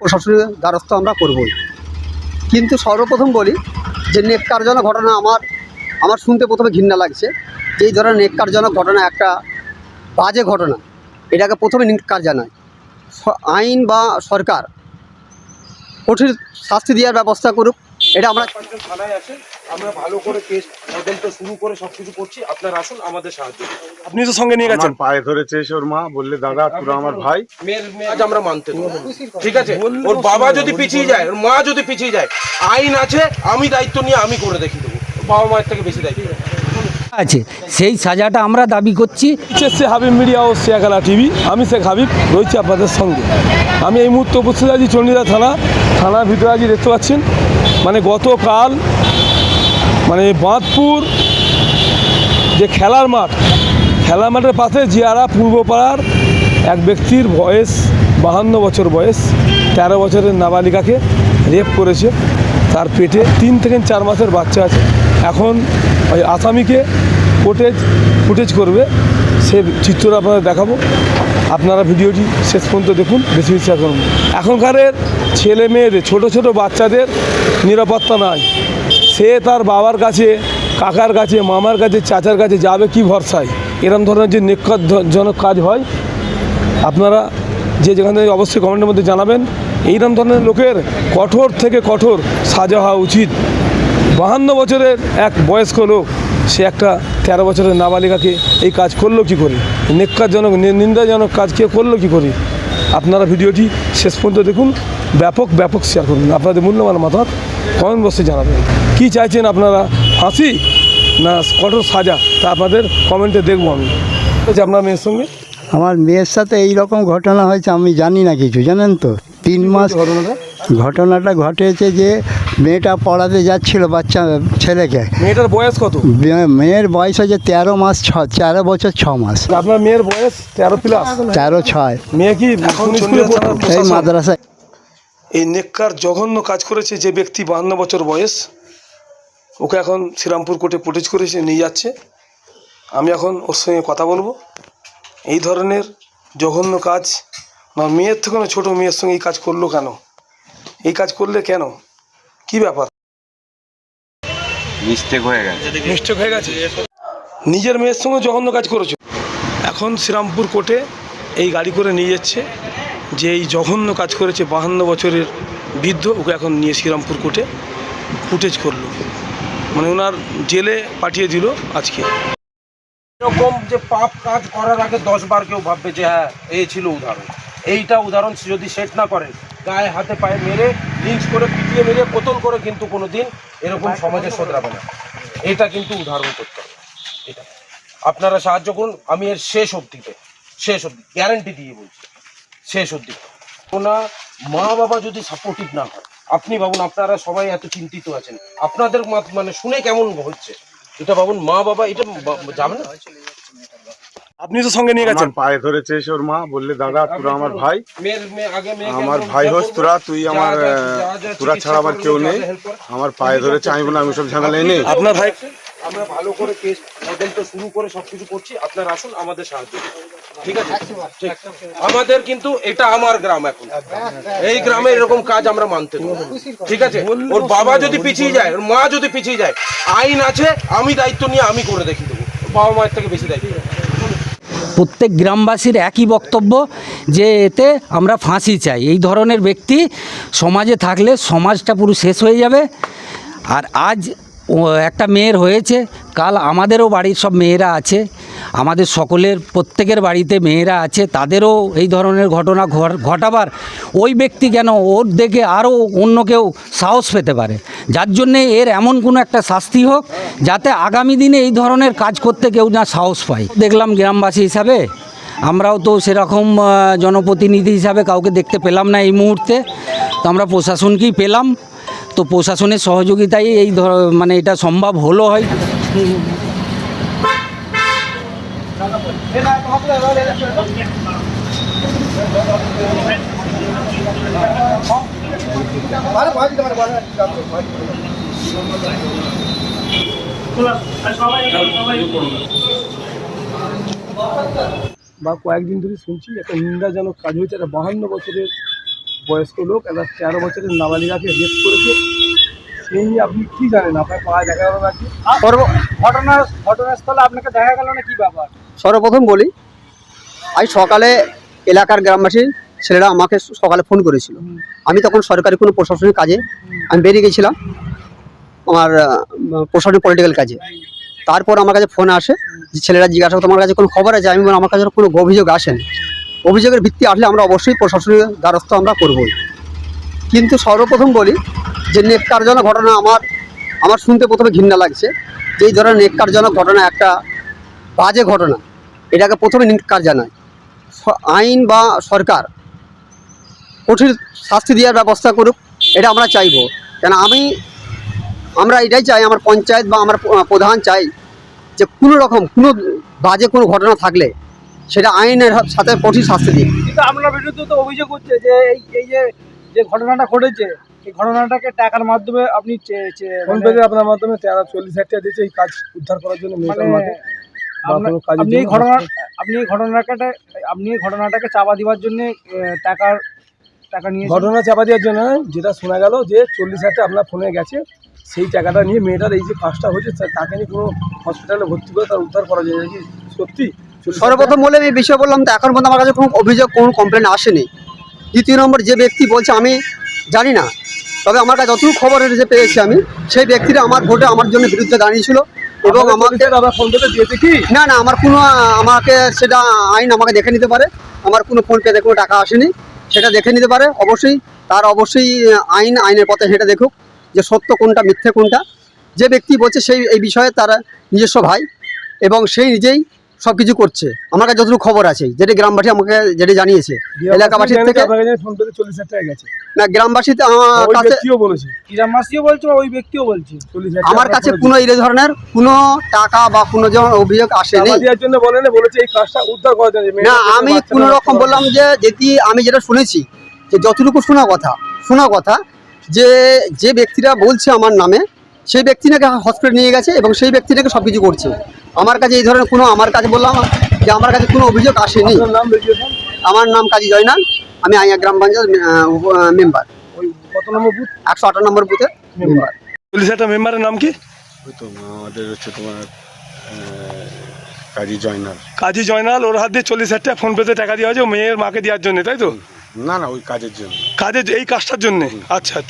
প্রশাসনের দ্বারস্থ আমরা করবই। কিন্তু সর্বপ্রথম বলি যে নেককারজনক ঘটনা আমার আমার শুনতে প্রথমে ঘৃণা লাগছে যে এই ধরনের নেককারজনক ঘটনা একটা বাজে ঘটনা। এটাকে প্রথমে নেককার জানায়। আইন বা সরকার কঠিন শাস্তি দেওয়ার ব্যবস্থা করুক, এটা আমরা থানায় আছে। আমরা ভালো করে কেস তদন্ত শুরু করে সবকিছু করছি। আপনার আসুন আমাদের সাহায্য আপনি তো সঙ্গে নিয়ে গেছেন। পায়ে ধরেছে এসে ওর মা বললে দাদা তোরা আমার ভাই। মেয়ের মেয়ে আজ আমরা মানতে ঠিক আছে? ওর বাবা যদি পিছিয়ে যায় ওর মা যদি পিছিয়ে যায় আইন আছে আমি দায়িত্ব নিয়ে আমি করে দেখি দেবো। বাবা মায়ের থেকে বেশি দায়িত্ব আছে সেই সাজাটা আমরা দাবি করছি। সে হাবিব মিডিয়া ও শেখালা টিভি আমি শেখ হাবিব রয়েছি আপনাদের সঙ্গে। আমি এই মুহূর্তে উপস্থিত আছি চণ্ডীদা থানা। থানার ভিতরে আছি দেখতে পাচ্ছেন মানে গতকাল মানে বাঁধপুর যে খেলার মাঠ, খেলার মাঠের পাশে জিয়ারা পূর্বপাড়ার এক ব্যক্তির বয়স বাহান্ন বছর বয়স, তেরো বছরের নাবালিকাকে রেপ করেছে। তার পেটে তিন থেকে চার মাসের বাচ্চা আছে। এখন ওই আসামিকে ফুটেজ ফুটেজ করবে। সে চিত্রটা আপনাদের দেখাবো। আপনারা ভিডিওটি শেষ পর্যন্ত দেখুন, বেশি বেশি করুন এখনকারের ছেলে মেয়েদের, ছোট ছোট বাচ্চাদের নিরাপত্তা নাই। সে তার বাবার কাছে, কাকার কাছে, মামার কাছে, চাচার কাছে যাবে কি ভরসায়? এরম ধরনের যে নিক্ষজনক কাজ হয়, আপনারা যে যেখান থেকে অবশ্যই কমেন্টের মধ্যে জানাবেন। এইরকম ধরনের লোকের কঠোর থেকে কঠোর সাজা হওয়া উচিত। বাহান্ন বছরের এক বয়স্ক লোক, সে একটা তেরো বছরের নাবালিকাকে এই কাজ করল কি করে? নেককারজনক নি- নিন্দাজনক কাজ কে করল কি করে? আপনারা ভিডিওটি শেষ পর্যন্ত দেখুন ব্যাপক ব্যাপক শেয়ার করুন। আপনাদের মূল্যবান মতামত কমেন্ট বক্সে জানাবেন। কি চাইছেন আপনারা ফাঁসি না কঠোর সাজা? তা আপনাদের কমেন্টে দেখব আমি। আচ্ছা আপনার মেয়ের সঙ্গে? আমার মেয়ের সাথে এই রকম ঘটনা হয়েছে আমি জানি না কিছু জানেন তো? তিন মাস ঘটনাটা? ঘটনাটা ঘটেছে যে মেয়েটা পড়াতে যাচ্ছিল বাচ্চা ছেলেকে। মেয়েটার বয়স কত? মেয়ের বয়স হচ্ছে তেরো মাস ছ তেরো বছর ছ মাস। আপনার মেয়ের বয়স তেরো প্লাস? তেরো ছয়। মেয়ে কি এখন এই মাদ্রাসায়। এই নেককার জঘন্য কাজ করেছে যে ব্যক্তি বাহান্ন বছর বয়স ওকে এখন শ্রীরামপুর কোর্টে পুটেজ করেছে নিয়ে যাচ্ছে। আমি এখন ওর সঙ্গে কথা বলব। এই ধরনের জঘন্য কাজ আমার মেয়ের থেকে ছোটো মেয়ের সঙ্গে এই কাজ করল কেন? এই কাজ করলে কেন? কি ব্যাপার? মিস্টেক হয়ে গেছে। মিস্টেক হয়ে গেছে? নিজের মেয়ের সঙ্গে জঘন্য কাজ করেছ। এখন শ্রীরামপুর কোর্টে এই গাড়ি করে নিয়ে যাচ্ছে যে এই জঘন্য কাজ করেছে বাহান্ন বছরের বৃদ্ধ ওকে এখন নিয়ে শ্রীরামপুর কোর্টে ফুটেজ করল। মানে ওনার জেলে পাঠিয়ে দিল আজকে। এরকম যে পাপ কাজ করার আগে দশ বার কেউ ভাববে যে হ্যাঁ এই ছিল উদাহরণ। এইটা উদাহরণ যদি সেট না করেন গায়ে হাতে পায়ে মেরে লিঞ্চ করে পিটিয়ে মেরে কোতল করে কিন্তু কোনো দিন এরকম সমাজে শোধরাবে না। এটা কিন্তু উদাহরণ করতে হবে। এটা। আপনারা সাহায্য করুন আমি এর শেষ অবধিতে শেষ অবধি গ্যারান্টি দিয়ে বলছি শেষ অবধি। ওনা মা বাবা যদি সাপোর্টিভ না হয় আপনি ভাবুন আপনারা সবাই এত চিন্তিত আছেন আপনাদের মানে শুনে কেমন হচ্ছে? এটা ভাবুন মা বাবা এটা যাবে না? আপনি তো সঙ্গে নিয়ে গেছেন। পায়ে ধরেছে ওর মা বললে দাদা তোরা আমার ভাই। আমার ভাই হোস তোরা তুই আমার তোরা ছাড়া আমার কেউ নেই। আমার পায়ে ধরেছে আমি বললাম আমি সব ঝামেলায় নেই। আপনার ভাই আমরা ভালো করে কেস তদন্ত শুরু করে সবকিছু করছি আপনার আসুন আমাদের সাহায্য ঠিক আছে? ঠিক। আমাদের কিন্তু এটা আমার গ্রাম এখন। এই গ্রামে এরকম কাজ আমরা মানতে ঠিক আছে? ওর বাবা যদি পিছিয়ে যায় ওর মা যদি পিছিয়ে যায় আইন আছে আমি দায়িত্ব নিয়ে আমি করে দেখি দেবো। বাবা মায়ের থেকে বেশি দায়িত্ব। প্রত্যেক গ্রামবাসীর একই বক্তব্য যে এতে আমরা ফাঁসি চাই। এই ধরনের ব্যক্তি সমাজে থাকলে সমাজটা পুরো শেষ হয়ে যাবে। আর আজ একটা মেয়ের হয়েছে, কাল আমাদেরও বাড়ির সব মেয়েরা আছে, আমাদের সকলের প্রত্যেকের বাড়িতে মেয়েরা আছে, তাদেরও এই ধরনের ঘটনা ঘটাবার ওই ব্যক্তি কেন ওর দেখে আরও অন্য কেউ সাহস পেতে পারে। যার জন্যে এর এমন কোনো একটা শাস্তি হোক, যাতে আগামী দিনে এই ধরনের কাজ করতে কেউ না সাহস পায়। দেখলাম গ্রামবাসী হিসাবে, আমরাও তো সেরকম জনপ্রতিনিধি হিসাবে কাউকে দেখতে পেলাম না এই মুহূর্তে, তো আমরা প্রশাসনকেই পেলাম। তো প্রশাসনের সহযোগিতায় এই ধর মানে এটা সম্ভব হলো হয়। বা কয়েকদিন ধরে শুনছি একটা নিন্দাজনক কাজ হয়েছে, একটা বাহান্ন বছরের বয়স্ক লোক, একটা তেরো বছরের নাবালিকাকে রেপ করেছে। আপনি কি জানেন? আপনার পাওয়া দেখা গেল নাকি? সর্ব ঘটনা ঘটনাস্থলে আপনাকে দেখা গেল না কি ব্যাপার? সর্বপ্রথম বলি আজ সকালে এলাকার গ্রামবাসী ছেলেরা আমাকে সকালে ফোন করেছিল। আমি তখন সরকারি কোনো প্রশাসনিক কাজে আমি বেরিয়ে গেছিলাম আমার প্রশাসনিক পলিটিক্যাল কাজে। তারপর আমার কাছে ফোন আসে যে ছেলেরা জিজ্ঞাসা করতো আমার কাছে কোনো খবর আছে? আমি আমার কাছে কোনো অভিযোগ আসেনি। অভিযোগের ভিত্তি আসলে আমরা অবশ্যই প্রশাসনিক দ্বারস্থ আমরা করবই। কিন্তু সর্বপ্রথম বলি যে নেককারজনক ঘটনা আমার আমার শুনতে প্রথমে ঘৃণা লাগছে। যে এই ধরনের নেককারজনক ঘটনা, একটা বাজে ঘটনা, এটাকে প্রথমে নিকার জানায়। আইন বা সরকার কঠিন শাস্তি দেওয়ার ব্যবস্থা করুক, এটা আমরা চাইব। কেন আমি, আমরা এটাই চাই, আমার পঞ্চায়েত বা আমার প্রধান চাই যে কোনো রকম, কোনো বাজে কোনো ঘটনা থাকলে সেটা আইনের সাথে কঠিন শাস্তি কিন্তু আপনার বিরুদ্ধে তো অভিযোগ হচ্ছে যে এই যে যে ঘটনাটা ঘটেছে এই ঘটনাটাকে টাকার মাধ্যমে আপনি চে- চে- ফোন মানে- আপনার মাধ্যমে তেরো চল্লিশ হাজার টাকা দিয়েছে এই কাজ উদ্ধার করার জন্য মানে আপনি এই ঘটনা আপনি এই ঘটনাটাকে আপনি এই ঘটনাটাকে চাপা জন্য টাকার টাকা নিয়ে ঘটনা চাপা দেওয়ার জন্য যেটা শোনা গেল যে চল্লিশ হাজার আপনার ফোনে গেছে সেই টাকাটা নিয়ে মেয়েটার এই যে কাজটা হয়েছে তাকে নিয়ে কোনো হসপিটালে ভর্তি করে তার উদ্ধার করা যায়। নাকি সত্যি? 40 সর্বপ্রথম বলে আমি এই বিষয় বললাম তো এখন পর্যন্ত আমার কাছে কোনো অভিযোগ কোনো কমপ্লেন আসেনি। দ্বিতীয় নম্বর যে ব্যক্তি বলছে আমি জানি না। তবে আমার কাছে যতটুকু খবর যে পেয়েছি আমি। সেই ব্যক্তিটা আমার ভোটে আমার জন্য বিরুদ্ধে দাঁড়িয়েছিল এবং আমাকে 40 ফোন পেতে দিয়েছে কি? না না আমার কোনো আমাকে সেটা আইন আমাকে দেখে নিতে পারে। আমার কোনো ফোন পেতে কোনো টাকা আসেনি। সেটা দেখে নিতে পারে অবশ্যই। তার অবশ্যই আইন আইনের পথে সেটা দেখুক যে সত্য কোনটা মিথ্যে কোনটা। যে ব্যক্তি বলছে সেই এই বিষয়ে তার নিজস্ব ভাই এবং সেই নিজেই সব কিছু করছে। আমার কাছে যতটুকু খবর আছে যেটা গ্রামবাসী আমাকে যেটা জানিয়েছে এলাকাবাসীর থেকে চল্লিশ হাজার টাকা গেছে। না গ্রামবাসীতে আমার কাছে বলেছে। গ্রামবাসীও বলছে ওই ব্যক্তিও বলছে? আমার কাছে কোনো এই ধরনের কোনো টাকা বা কোনো যেমন অভিযোগ আসেনি। দেওয়ার জন্য বলেন বলেছে এই কাজটা উদ্ধার জন্য। না আমি কোনো রকম বললাম যে যদি আমি যেটা শুনেছি যে যতটুকু শোনা কথা শোনা কথা যে যে ব্যক্তিরা বলছে আমার নামে সেই ব্যক্তি নাকি হসপিটাল নিয়ে গেছে এবং সেই ব্যক্তি নাকি সব কিছু করছে। আমার কাছে এই ধরনের কোনো আমার কাছে বললাম যে আমার কাছে কোনো অভিযোগ আসেনি। আমার নাম কাজী জয়নাল আমি আইয়া গ্রাম পঞ্চায়েত মেম্বার। ওই কত নম্বর বুথ? একশো আঠান্ন নম্বর বুথের মেম্বার। চল্লিশ হাজার মেম্বারের নাম কি? ওই তো আমাদের হচ্ছে তোমার কাজী জয়নাল। কাজী জয়নাল ওর হাত দিয়ে চল্লিশ হাজার টাকা ফোন টাকা দেওয়া হয়েছে মেয়ের মাকে দেওয়ার জন্য তাই তো? না না ওই কাজের জন্য। কাজে এই কাজটার জন্য? আচ্ছা আচ্ছা।